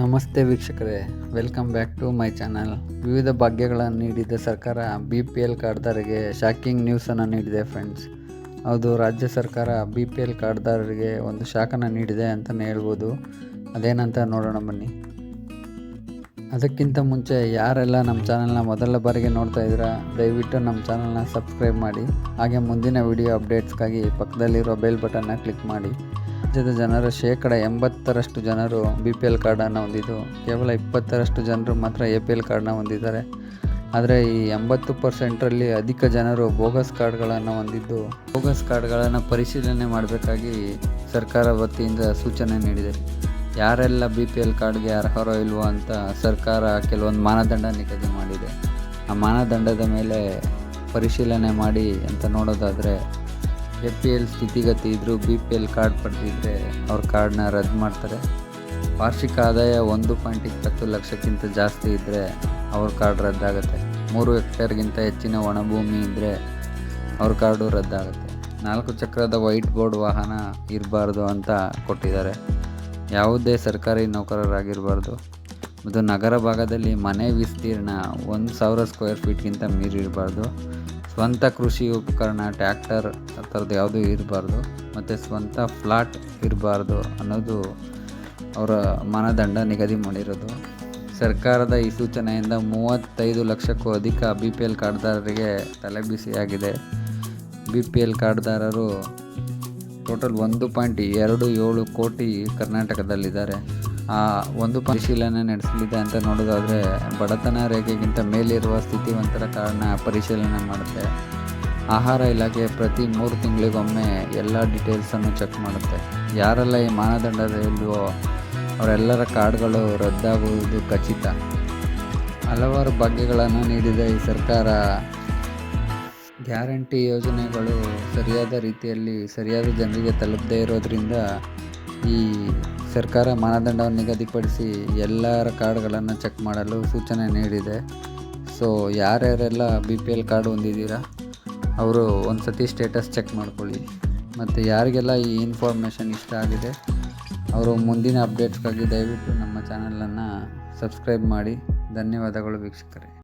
ನಮಸ್ತೆ ವೀಕ್ಷಕರೇ welcome back to my channel ವಿವಿಧ ಭಾಗ್ಯಗಳನ್ನು ನೀಡಿದ ಸರ್ಕಾರ ಬಿ ಪಿ ಎಲ್ ಕಾರ್ಡ್ದಾರರಿಗೆ ಶಾಕಿಂಗ್ ನ್ಯೂಸನ್ನು ನೀಡಿದೆ ಫ್ರೆಂಡ್ಸ್ ಹೌದು, ರಾಜ್ಯ ಸರ್ಕಾರ ಬಿ ಪಿ ಎಲ್ ಕಾರ್ಡ್ದಾರರಿಗೆ ಒಂದು ಶಾಕನ್ನು ನೀಡಿದೆ ಅಂತಲೇ ಹೇಳ್ಬೋದು. ಅದೇನಂತ ನೋಡೋಣ ಬನ್ನಿ. ಅದಕ್ಕಿಂತ ಮುಂಚೆ ಯಾರೆಲ್ಲ ನಮ್ಮ ಚಾನಲ್ನ ಮೊದಲ ಬಾರಿಗೆ ನೋಡ್ತಾ ಇದ್ದೀರಾ, ದಯವಿಟ್ಟು ನಮ್ಮ ಚಾನಲ್ನ ಸಬ್ಸ್ಕ್ರೈಬ್ ಮಾಡಿ. ಹಾಗೆ ಮುಂದಿನ ವಿಡಿಯೋ ಅಪ್ಡೇಟ್ಸ್ಗಾಗಿ ಪಕ್ಕದಲ್ಲಿರೋ ಬೆಲ್ ಬಟನ್ನ ಕ್ಲಿಕ್ ಮಾಡಿ. ರಾಜ್ಯದ ಜನರ ಶೇಕಡ ಎಂಬತ್ತರಷ್ಟು ಜನರು ಬಿ ಪಿ ಎಲ್ ಕಾರ್ಡನ್ನು ಹೊಂದಿದ್ದು, ಕೇವಲ ಇಪ್ಪತ್ತರಷ್ಟು ಜನರು ಮಾತ್ರ ಎ ಪಿ ಎಲ್ ಕಾರ್ಡನ್ನ ಹೊಂದಿದ್ದಾರೆ. ಆದರೆ ಈ ಎಂಬತ್ತು ಪರ್ಸೆಂಟರಲ್ಲಿ ಅಧಿಕ ಜನರು ಬೋಗಸ್ ಕಾರ್ಡ್ಗಳನ್ನು ಹೊಂದಿದ್ದು, ಬೋಗಸ್ ಕಾರ್ಡ್ಗಳನ್ನು ಪರಿಶೀಲನೆ ಮಾಡಬೇಕಾಗಿ ಸರ್ಕಾರ ವತಿಯಿಂದ ಸೂಚನೆ ನೀಡಿದೆ. ಯಾರೆಲ್ಲ ಬಿ ಪಿ ಎಲ್ ಕಾರ್ಡ್ಗೆ ಅರ್ಹರೋ ಇಲ್ವೋ ಅಂತ ಸರ್ಕಾರ ಕೆಲವೊಂದು ಮಾನದಂಡ ನಿಗದಿ ಮಾಡಿದೆ. ಆ ಮಾನದಂಡದ ಮೇಲೆ ಪರಿಶೀಲನೆ ಮಾಡಿ ಅಂತ ನೋಡೋದಾದರೆ ಎ ಪಿ ಎಲ್ ಸ್ಥಿತಿಗತಿ ಇದ್ದರೂ ಬಿ ಪಿ ಎಲ್ ಕಾರ್ಡ್ ಪಡೆದಿದ್ದರೆ ಅವ್ರ ಕಾರ್ಡನ್ನ ರದ್ದು ಮಾಡ್ತಾರೆ. ವಾರ್ಷಿಕ ಆದಾಯ ಒಂದು ಪಾಯಿಂಟ್ ಇಪ್ಪತ್ತು ಲಕ್ಷಕ್ಕಿಂತ ಜಾಸ್ತಿ ಇದ್ದರೆ ಅವ್ರ ಕಾರ್ಡ್ ರದ್ದಾಗುತ್ತೆ. ಮೂರು ಹೆಕ್ಟೇರ್ಗಿಂತ ಹೆಚ್ಚಿನ ಒಣಭೂಮಿ ಇದ್ದರೆ ಅವ್ರ ಕಾರ್ಡು ರದ್ದಾಗುತ್ತೆ. ನಾಲ್ಕು ಚಕ್ರದ ವೈಟ್ ಬೋರ್ಡ್ ವಾಹನ ಇರಬಾರ್ದು ಅಂತ ಕೊಟ್ಟಿದ್ದಾರೆ. ಯಾವುದೇ ಸರ್ಕಾರಿ ನೌಕರರಾಗಿರಬಾರ್ದು. ಮತ್ತು ನಗರ ಭಾಗದಲ್ಲಿ ಮನೆ ವಿಸ್ತೀರ್ಣ ಒಂದು ಸಾವಿರ ಸ್ಕ್ವೇರ್ ಫೀಟ್ಗಿಂತ ಮೀರಿರಬಾರ್ದು. ಸ್ವಂತ ಕೃಷಿ ಉಪಕರಣ ಟ್ಯಾಕ್ಟರ್ ಆ ಥರದ್ದು ಯಾವುದೂ ಇರಬಾರ್ದು, ಮತ್ತು ಸ್ವಂತ ಫ್ಲಾಟ್ ಇರಬಾರ್ದು ಅನ್ನೋದು ಅವರ ಮಾನದಂಡ ನಿಗದಿ ಮಾಡಿರೋದು. ಸರ್ಕಾರದ ಈ ಸೂಚನೆಯಿಂದ ಮೂವತ್ತೈದು ಲಕ್ಷಕ್ಕೂ ಅಧಿಕ ಬಿ ಪಿ ಎಲ್ ಕಾರ್ಡ್ದಾರರಿಗೆ ತಲೆಬಿಸಿಯಾಗಿದೆ. ಬಿ ಪಿ ಎಲ್ ಕಾರ್ಡ್ದಾರರು ಟೋಟಲ್ ಒಂದು ಪಾಯಿಂಟ್ ಎರಡು ಏಳು ಕೋಟಿ ಕರ್ನಾಟಕದಲ್ಲಿದ್ದಾರೆ. ಒಂದು ಪರಿಶೀಲನೆ ನಡೆಸಲಿದೆ ಅಂತ ನೋಡೋದಾದರೆ ಬಡತನ ರೇಖೆಗಿಂತ ಮೇಲಿರುವ ಸ್ಥಿತಿವಂತರ ಕಾರಣ ಪರಿಶೀಲನೆ ಮಾಡುತ್ತೆ. ಆಹಾರ ಇಲಾಖೆ ಪ್ರತಿ ಮೂರು ತಿಂಗಳಿಗೊಮ್ಮೆ ಎಲ್ಲ ಡೀಟೇಲ್ಸನ್ನು ಚೆಕ್ ಮಾಡುತ್ತೆ. ಯಾರೆಲ್ಲ ಈ ಮಾನದಂಡದಲ್ಲಿವೋ ಅವರೆಲ್ಲರ ಕಾರ್ಡ್ಗಳು ರದ್ದಾಗುವುದು ಖಚಿತ. ಹಲವಾರು ಭಾಗ್ಯಗಳನ್ನು ನೀಡಿದ ಈ ಸರ್ಕಾರ. ಗ್ಯಾರಂಟಿ ಯೋಜನೆಗಳು ಸರಿಯಾದ ರೀತಿಯಲ್ಲಿ ಸರಿಯಾದ ಜನರಿಗೆ ತಲುಪದೇ ಇರೋದ್ರಿಂದ ಈ ಸರ್ಕಾರ ಮಾನದಂಡವನ್ನು ನಿಗದಿಪಡಿಸಿ ಎಲ್ಲರ ಕಾರ್ಡ್ಗಳನ್ನು ಚೆಕ್ ಮಾಡಲು ಸೂಚನೆ ನೀಡಿದೆ. ಸೊ, ಯಾರ್ಯಾರೆಲ್ಲ ಬಿ ಪಿ ಎಲ್ ಕಾರ್ಡ್ ಹೊಂದಿದ್ದೀರಾ, ಅವರು ಒಂದು ಸತಿ ಸ್ಟೇಟಸ್ ಚೆಕ್ ಮಾಡ್ಕೊಳ್ಳಿ. ಮತ್ತು ಯಾರಿಗೆಲ್ಲ ಈ ಇನ್ಫಾರ್ಮೇಷನ್ ಇಷ್ಟ ಆಗಿದೆ, ಅವರು ಮುಂದಿನ ಅಪ್ಡೇಟ್ಸ್ಗಾಗಿ ದಯವಿಟ್ಟು ನಮ್ಮ ಚಾನಲನ್ನು ಸಬ್ಸ್ಕ್ರೈಬ್ ಮಾಡಿ. ಧನ್ಯವಾದಗಳು ವೀಕ್ಷಕರೇ.